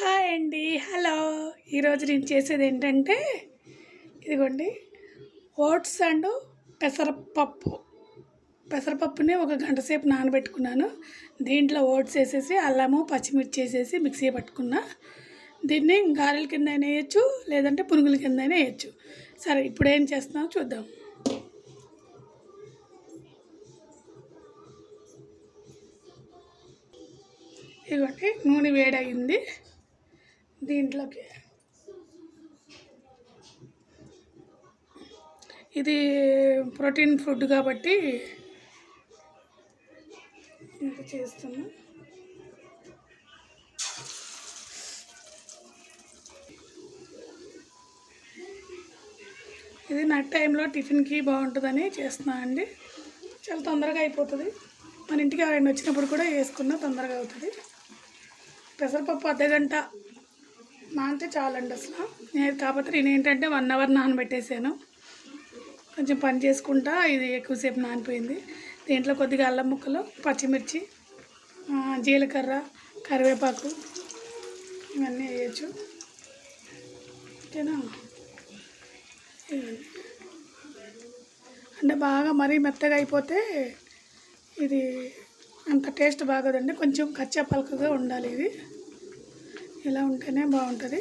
Hi అండి. Hello. ఈరోజు నేను చేసేది ఏంటంటే ఇదిగోండి. ఓట్స్ అండ్ పెసరపప్పు. పెసరపప్పుని ఒక గంట సేపు నానబెట్టుకున్నాను. దీంట్లో ఓట్స్ వేసేసి అల్లము పచ్చిమిర్చి వేసేసి మిక్సీ పట్టుకున్నా. దీన్ని గారెల కింద అయినా వేయచ్చు లేదంటే పునుగుల కింద అయినా వేయచ్చు. సరే ఇప్పుడు ఏం చేస్తున్నావు చూద్దాం. ఇదిగోండి నూనె వేడయింది. దీంట్లోకి. ఇది ప్రోటీన్ ఫుడ్ కాబట్టి ఇంకా చేస్తున్నా. ఇది నట్ టైంలో టిఫిన్కి బాగుంటుందని చేస్తున్నా అండి. చాలా తొందరగా అయిపోతుంది. మన ఇంటికి ఎవరైనా వచ్చినప్పుడు కూడా వేసుకున్నా తొందరగా అవుతుంది. పెసరపప్పు అర్ధగంట నానితే చాలండి అసలు. నేను కాకపోతే నేను ఏంటంటే వన్ అవర్ నానబెట్టేసాను. కొంచెం పని చేసుకుంటా ఇది ఎక్కువసేపు నానిపోయింది. దీంట్లో కొద్దిగా అల్లం ముక్కలు పచ్చిమిర్చి జీలకర్ర కరివేపాకు ఇవన్నీ వేయచ్చు. ఓకేనా? అంటే బాగా మరీ మెత్తగా అయిపోతే ఇది అంత టేస్ట్ బాగోదండి. కొంచెం కచ్చా పలకగా ఉండాలి ఇది. ఇలా ఉంటేనే బాగుంటుంది.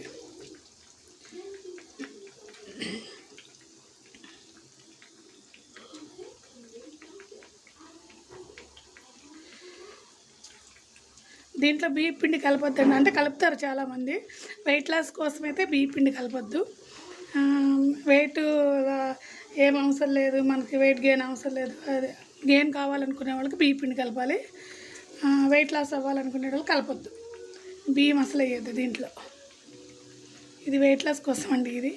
దీంట్లో బియ్య పిండి కలపొద్దండి. అంటే కలుపుతారు చాలామంది. వెయిట్ లాస్ కోసం అయితే బియ్య పిండి కలపొద్దు. వెయిట్ ఏం అవసరం లేదు. మనకి వెయిట్ గెయిన్ అవసరం లేదు. అదే గెయిన్ కావాలనుకునే వాళ్ళకి బియ్య పిండి కలపాలి. వెయిట్ లాస్ అవ్వాలనుకునే వాళ్ళు కలపొద్దు. బియ్యం అసలు వేయద్దు దీంట్లో. ఇది వెయిట్ లాస్ కోసం అండి ఇది.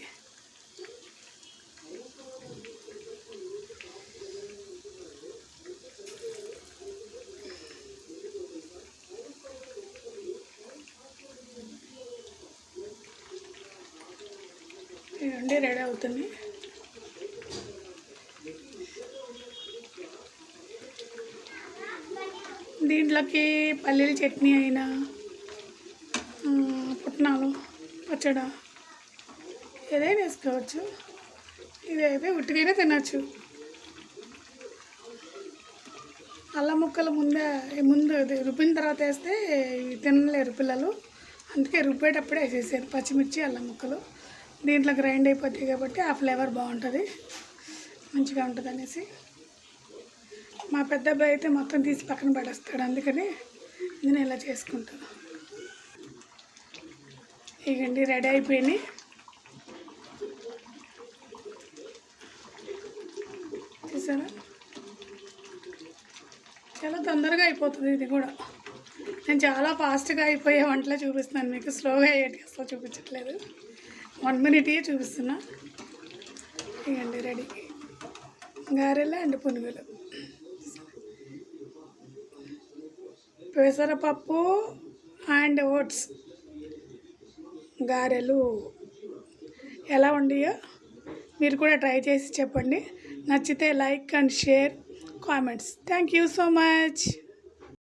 ఇదండి రెడీ అవుతుంది. దీంట్లోకి పల్లీల చట్నీ అయినా పచ్చడ ఏదైనా వేసుకోవచ్చు. ఇదైతే ఉట్టికైనా తినచ్చు. అల్లం ముక్కలు ముందే ముందు రుబ్బిన తర్వాత వేస్తే తినలేరు పిల్లలు. అందుకే రుబ్బేటప్పుడే వేసేసారు పచ్చిమిర్చి అల్లం ముక్కలు. దీంట్లో గ్రైండ్ అయిపోతాయి కాబట్టి ఆ ఫ్లేవర్ బాగుంటుంది. మంచిగా ఉంటుంది అనేసి. మా పెద్ద అబ్బాయి అయితే మొత్తం తీసి పక్కన పడేస్తాడు. అందుకని నేను ఇలా చేసుకుంటాను. ఇగండి రెడీ అయిపోయినాయి. చూసారా? చాలా తొందరగా అయిపోతుంది ఇది కూడా. నేను చాలా ఫాస్ట్గా అయిపోయే వంటలే చూపిస్తున్నాను మీకు. స్లోగా అయ్యేటి అసలు చూపించట్లేదు. వన్ మినిట్యే చూపిస్తున్నా. ఇవ్వండి రెడీ. గారెలు అండ్ పునుగులు? పెసరపప్పు అండ్ ఓట్స్. గారెలు. ఎలా ఉండియో మీరు కూడా ట్రై చేసి చెప్పండి. నచ్చితే like and share comments. Thank you so much.